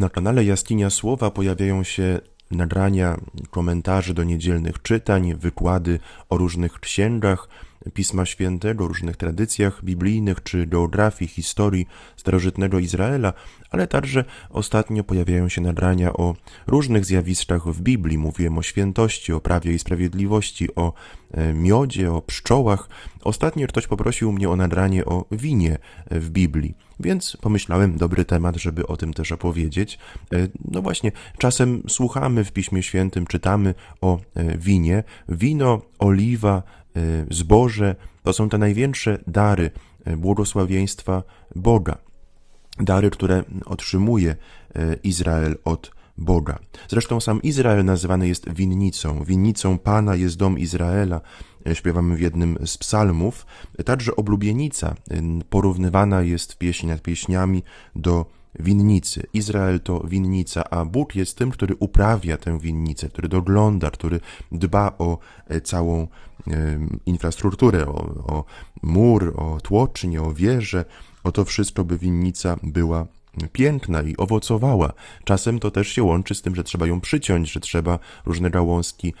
Na kanale Jaskinia Słowa pojawiają się nagrania, komentarze do niedzielnych czytań, wykłady o różnych księgach Pisma Świętego, różnych tradycjach biblijnych czy geografii, historii starożytnego Izraela, ale także ostatnio pojawiają się nagrania o różnych zjawiskach w Biblii. Mówiłem o świętości, o prawie i sprawiedliwości, o e, miodzie, o pszczołach. Ostatnio ktoś poprosił mnie o nagranie o winie w Biblii, więc pomyślałem, dobry temat, żeby o tym też opowiedzieć. E, No właśnie, czasem słuchamy w Piśmie Świętym, czytamy o e, winie. Wino, oliwa, e, zboże to są te największe dary e, błogosławieństwa Boga dary, które otrzymuje e, Izrael od Boga. Zresztą sam Izrael nazywany jest winnicą. Winnicą Pana jest dom Izraela. Śpiewamy w jednym z psalmów. Także oblubienica porównywana jest w pieśni nad pieśniami do winnicy. Izrael to winnica, a Bóg jest tym, który uprawia tę winnicę, który dogląda, który dba o e, całą infrastrukturę, o, o mur, o tłocznię, o wieżę, o to wszystko, by winnica była piękna i owocowała. Czasem to też się łączy z tym, że trzeba ją przyciąć, że trzeba różne gałązki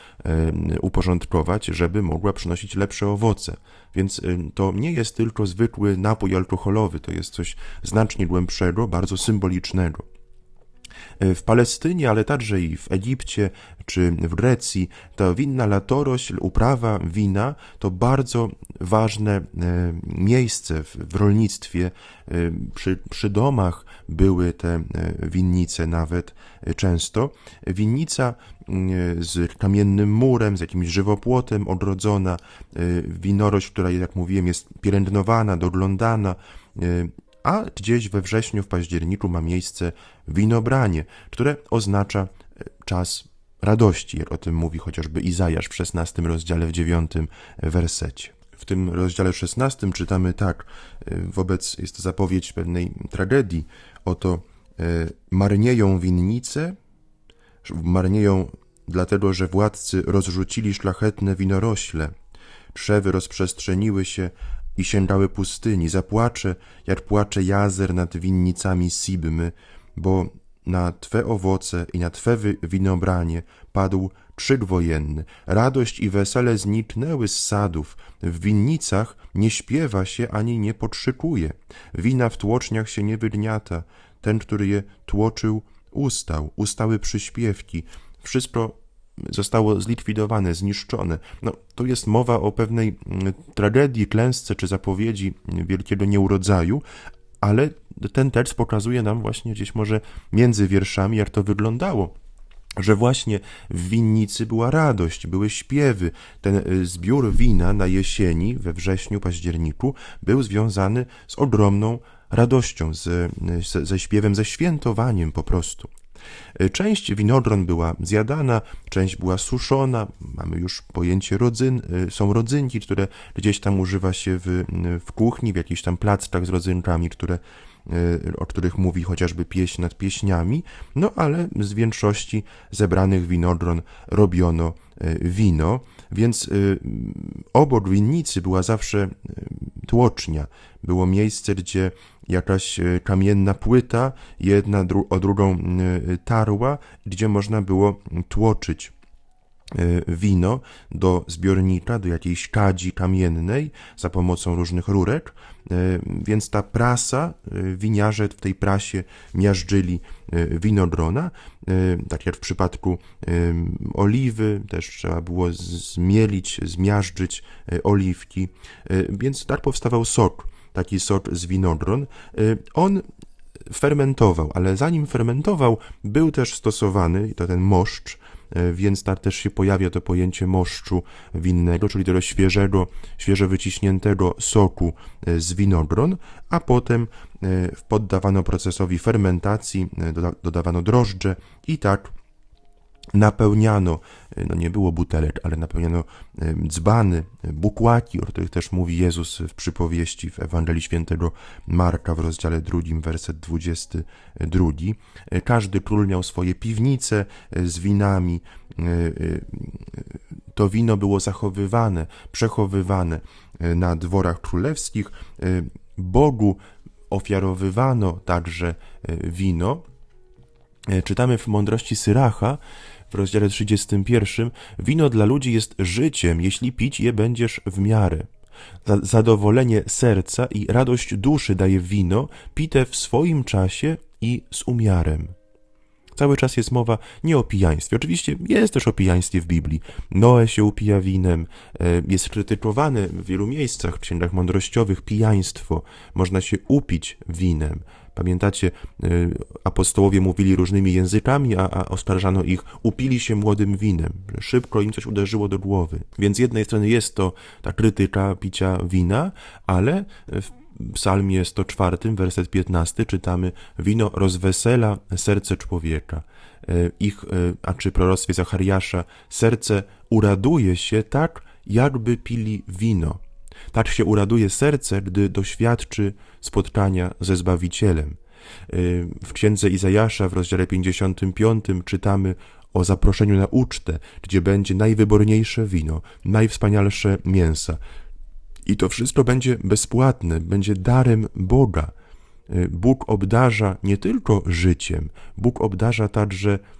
uporządkować, żeby mogła przynosić lepsze owoce. Więc to nie jest tylko zwykły napój alkoholowy, to jest coś znacznie głębszego, bardzo symbolicznego. E, W Palestynie, ale także i w Egipcie czy w Grecji, ta winna latorośl, uprawa wina to bardzo ważne e, miejsce w, rolnictwie. E, Przy, przy domach były te winnice nawet często. Winnica z kamiennym murem, z jakimś żywopłotem odrodzona, e, winorośl, która, jak mówiłem, jest pielęgnowana, doglądana, a gdzieś we wrześniu, w październiku ma miejsce winobranie, które oznacza e, czas radości, jak o tym mówi chociażby Izajasz w 16 rozdziale, w 9 wersecie. W tym rozdziale 16 czytamy tak, e, wobec, jest to zapowiedź pewnej tragedii, oto e, marnieją winnice, marnieją dlatego, że władcy rozrzucili szlachetne winorośle, drzewy rozprzestrzeniły się i sięgały pustyni. Zapłaczę, jak płacze jazer nad winnicami Sibmy, bo na Twe owoce i na Twe winobranie padł krzyk wojenny. Radość i wesele zniknęły z sadów. W winnicach nie śpiewa się ani nie podszykuje. Wina w tłoczniach się nie wygniata. Ten, który je tłoczył, ustał. Ustały przyśpiewki. Wszystko zostało zlikwidowane, zniszczone. No, tu jest mowa o pewnej mm, tragedii, klęsce czy zapowiedzi wielkiego nieurodzaju, ale ten tekst pokazuje nam właśnie gdzieś może między wierszami, jak to wyglądało. Że właśnie w winnicy była radość, były śpiewy. Ten y, zbiór wina na jesieni, we wrześniu, październiku, był związany z ogromną radością, z, z, ze śpiewem, ze świętowaniem po prostu. Y, Część winogron była zjadana, część była suszona. Mamy już pojęcie rodzyn, y, są rodzynki, które gdzieś tam używa się w, w kuchni, w jakichś tam plackach z rodzynkami, które, y, o których mówi chociażby pieśń nad pieśniami. No ale z większości zebranych winogron robiono wino, więc obok winnicy była zawsze tłocznia. Było miejsce, gdzie jakaś e, kamienna płyta, jedna dru o drugą y, tarła, gdzie można było tłoczyć e, wino do zbiornika, do jakiejś kadzi kamiennej za pomocą różnych rurek, e, więc ta prasa, e, winiarze w tej prasie miażdżyli e, winogrona, e, tak jak w przypadku e, oliwy, też trzeba było zmielić, zmiażdżyć e, oliwki, e, więc tak powstawał sok, taki sok z winogron. E, On fermentował, ale zanim fermentował, był też stosowany, to ten moszcz, e, więc tak też się pojawia to pojęcie moszczu winnego, czyli tego świeżego, świeżo wyciśniętego soku e, z winogron, a potem poddawano procesowi fermentacji, doda- dodawano drożdże i tak napełniano, y, no nie było butelek, ale napełniano y, dzbany, y, bukłaki, o których też mówi Jezus w przypowieści w Ewangelii Świętego Marka w rozdziale drugim, werset 22. Y, Każdy król miał swoje piwnice z winami. To wino było zachowywane, przechowywane na dworach królewskich. Bogu ofiarowywano także wino. E, Czytamy w Mądrości Syracha w rozdziale 31. Wino dla ludzi jest życiem, jeśli pić je będziesz w miarę. Za- Zadowolenie serca i radość duszy daje wino, pite w swoim czasie i z umiarem. Cały czas jest mowa nie o pijaństwie. Oczywiście jest też o pijaństwie w Biblii. Noe się upija winem, e, jest krytykowane w wielu miejscach w księgach mądrościowych pijaństwo. Można się upić winem. Pamiętacie, e, apostołowie mówili różnymi językami, a, a oskarżano ich, upili się młodym winem. Szybko im coś uderzyło do głowy. Więc z jednej strony jest to ta krytyka picia wina, ale w psalmie 104, werset 15 czytamy Wino rozwesela serce człowieka. E, Ich, e, a czy proroctwie Zachariasza, serce uraduje się tak, jakby pili wino. Tak się uraduje serce, gdy doświadczy spotkania ze Zbawicielem. E, W księdze Izajasza w rozdziale 55 czytamy o zaproszeniu na ucztę, gdzie będzie najwyborniejsze wino, najwspanialsze mięsa. I to wszystko będzie bezpłatne, będzie darem Boga. Y, Bóg obdarza nie tylko życiem, Bóg obdarza także y,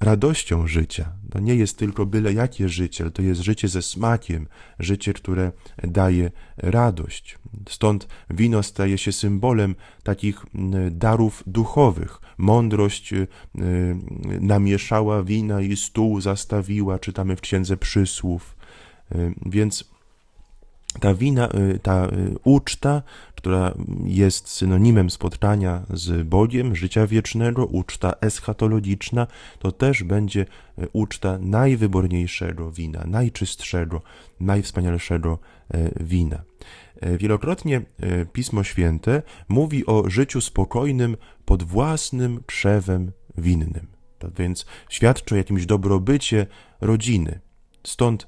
radością życia. To nie jest tylko byle jakie życie, ale to jest życie ze smakiem, życie, które daje radość. Stąd wino staje się symbolem takich y, darów duchowych. Mądrość y, y, namieszała wina i stół zastawiła, czytamy w Księdze Przysłów. Y, Więc ta wina, y, ta y, uczta, która jest synonimem spotkania z Bogiem, życia wiecznego, uczta eschatologiczna, to też będzie y, uczta najwyborniejszego wina, najczystszego, najwspanialszego wina. Wielokrotnie Pismo Święte mówi o życiu spokojnym pod własnym krzewem winnym. To więc świadczy o jakimś dobrobycie rodziny. Stąd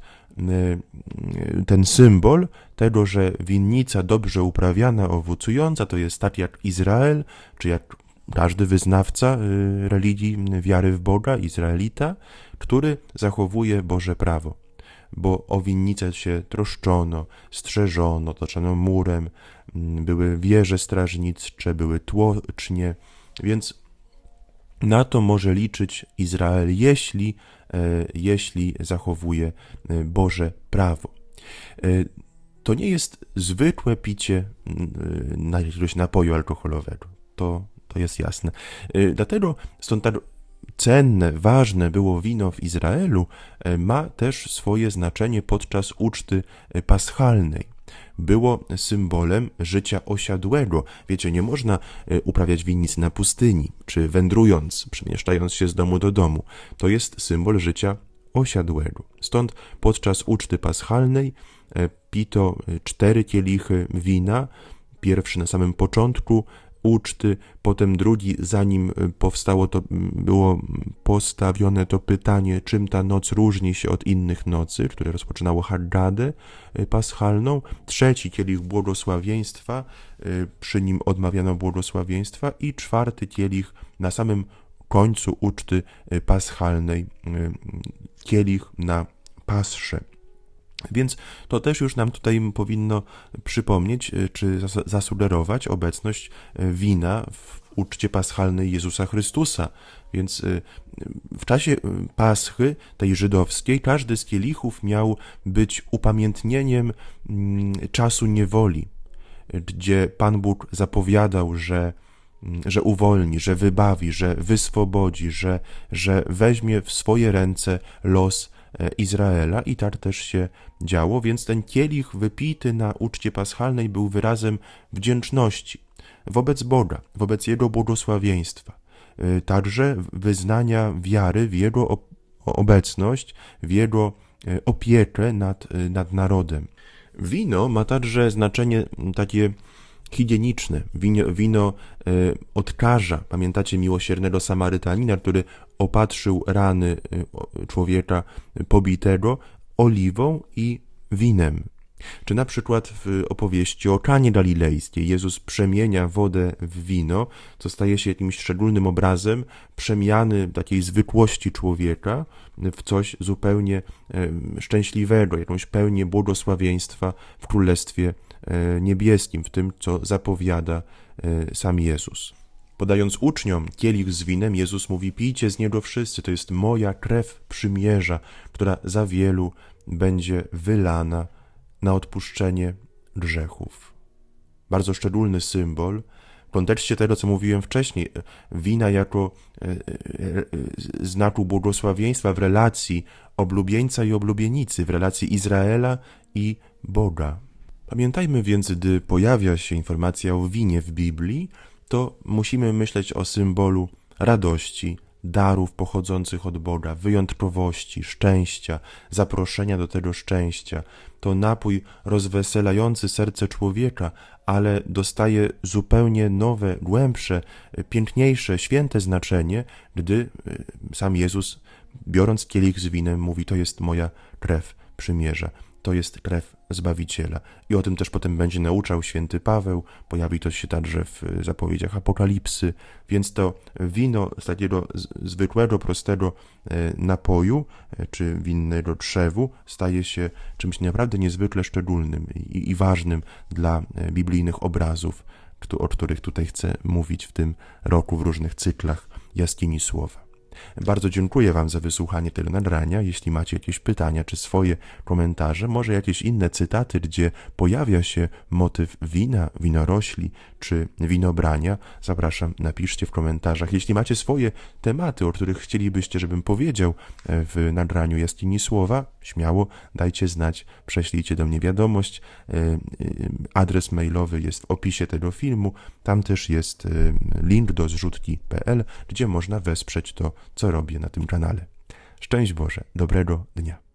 ten symbol tego, że winnica dobrze uprawiana, owocująca, to jest tak jak Izrael, czy jak każdy wyznawca y, religii wiary w Boga, Izraelita, który zachowuje Boże prawo. Bo o winnicę się troszczono, strzeżono, otoczono murem, były wieże strażnicze, były tłocznie, więc na to może liczyć Izrael, jeśli, e, jeśli zachowuje e, Boże prawo. E, To nie jest zwykłe picie jakiegoś napoju alkoholowego. To, to jest jasne. Dlatego stąd tak cenne, ważne było wino w Izraelu, ma też swoje znaczenie podczas uczty paschalnej było symbolem życia osiadłego. Wiecie, nie można e, uprawiać winnicy na pustyni, czy wędrując, przemieszczając się z domu do domu. To jest symbol życia osiadłego. Stąd podczas uczty paschalnej e, pito e, cztery kielichy wina, pierwszy na samym początku uczty, potem drugi, zanim e, powstało to, było postawione to pytanie, czym ta noc różni się od innych nocy, które rozpoczynało Haggadę e, paschalną, trzeci kielich błogosławieństwa, e, przy nim odmawiano błogosławieństwa i czwarty kielich na samym końcu uczty paschalnej, kielich na pasrze. Więc to też już nam tutaj powinno przypomnieć, y, czy zas- zasugerować obecność y, wina w uczcie paschalnej Jezusa Chrystusa. Więc y, w czasie Paschy, tej żydowskiej, każdy z kielichów miał być upamiętnieniem mm, czasu niewoli, gdzie Pan Bóg zapowiadał, że mm, że uwolni, że wybawi, że wyswobodzi, że, że weźmie w swoje ręce los e, Izraela i tak też się działo, więc ten kielich wypity na uczcie paschalnej był wyrazem wdzięczności wobec Boga, wobec Jego błogosławieństwa, e, także wyznania wiary w Jego ob- obecność, w Jego e, opiekę nad, e, nad narodem. Wino ma także znaczenie takie higieniczne. Wino, wino e, odkaża. Pamiętacie miłosiernego Samarytanina, który opatrzył rany e, człowieka pobitego oliwą i winem. Czy na przykład w opowieści o Kanie Galilejskiej Jezus przemienia wodę w wino, co staje się jakimś szczególnym obrazem przemiany takiej zwykłości człowieka w coś zupełnie em, szczęśliwego, jakąś pełnię błogosławieństwa w Królestwie e, Niebieskim, w tym, co zapowiada e, sam Jezus. Podając uczniom kielich z winem, Jezus mówi: Pijcie z niego wszyscy, to jest moja krew przymierza, która za wielu będzie wylana na odpuszczenie grzechów. Bardzo szczególny symbol w kontekście tego, co mówiłem wcześniej, wina jako e, e, e, znaku błogosławieństwa w relacji oblubieńca i oblubienicy, w relacji Izraela i Boga. Pamiętajmy więc, gdy pojawia się informacja o winie w Biblii, to musimy myśleć o symbolu radości, darów pochodzących od Boga, wyjątkowości, szczęścia, zaproszenia do tego szczęścia. To napój rozweselający serce człowieka, ale dostaje zupełnie nowe, głębsze, piękniejsze, święte znaczenie, gdy y, sam Jezus, biorąc kielich z winem, mówi: To jest moja krew przymierza. To jest krew Zbawiciela. I o tym też potem będzie nauczał święty Paweł, pojawi to się także w zapowiedziach Apokalipsy, więc to wino z takiego zwykłego, prostego e, napoju, e, czy winnego trzewu, staje się czymś naprawdę niezwykle szczególnym i, i ważnym dla e, biblijnych obrazów, o których tutaj chcę mówić w tym roku w różnych cyklach jaskini słowa. Bardzo dziękuję Wam za wysłuchanie tego nagrania. Jeśli macie jakieś pytania czy swoje komentarze, może jakieś inne cytaty, gdzie pojawia się motyw wina, winorośli czy winobrania, zapraszam, napiszcie w komentarzach. Jeśli macie swoje tematy, o których chcielibyście, żebym powiedział e, w nagraniu Jaskini Słowa, śmiało dajcie znać, prześlijcie do mnie wiadomość. E, e, Adres mailowy jest w opisie tego filmu. Tam też jest link do zrzutki.pl, gdzie można wesprzeć to, co robię na tym kanale. Szczęść Boże, dobrego dnia.